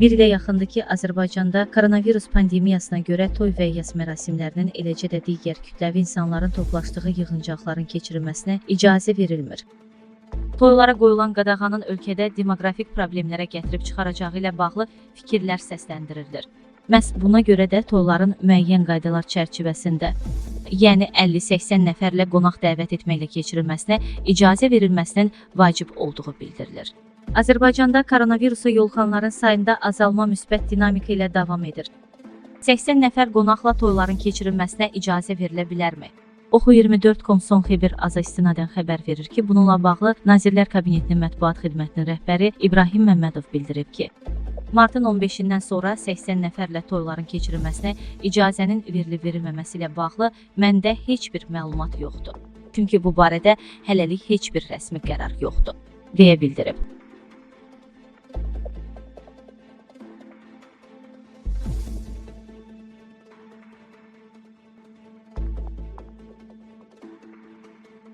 Bir ilə yaxındır ki, Azərbaycanda koronavirus pandemiyasına görə toy və yas mərasimlərinin, eləcə də digər kütləvi insanların toplaşdığı yığıncaqların keçirilməsinə icazə verilmir. Toylara qoyulan qadağanın ölkədə demoqrafik problemlərə gətirib çıxaracağı ilə bağlı fikirlər səsləndirilir. Məhz buna görə də toyların müəyyən qaydalar çərçivəsində, yəni 50-80 nəfərlə qonaq dəvət etməklə keçirilməsinə icazə verilməsinin vacib olduğu bildirilir. Azərbaycanda koronavirusa yoluxanların sayında azalma müsbət dinamika ilə davam edir. 80 nəfər qonaqla toyların keçirilməsinə icazə verilə bilərmi? Oxu 24.com son xəbər aza istinadən xəbər verir ki, bununla bağlı Nazirlər Kabinetinin mətbuat xidmətinin rəhbəri İbrahim Məmmədov bildirib ki, martın 15-dən sonra 80 nəfərlə toyların keçirilməsinə icazənin verilib-verilməməsi ilə bağlı məndə heç bir məlumat yoxdur. Çünki bu barədə hələlik heç bir rəsmi qərar yoxdur, deyə bildirib.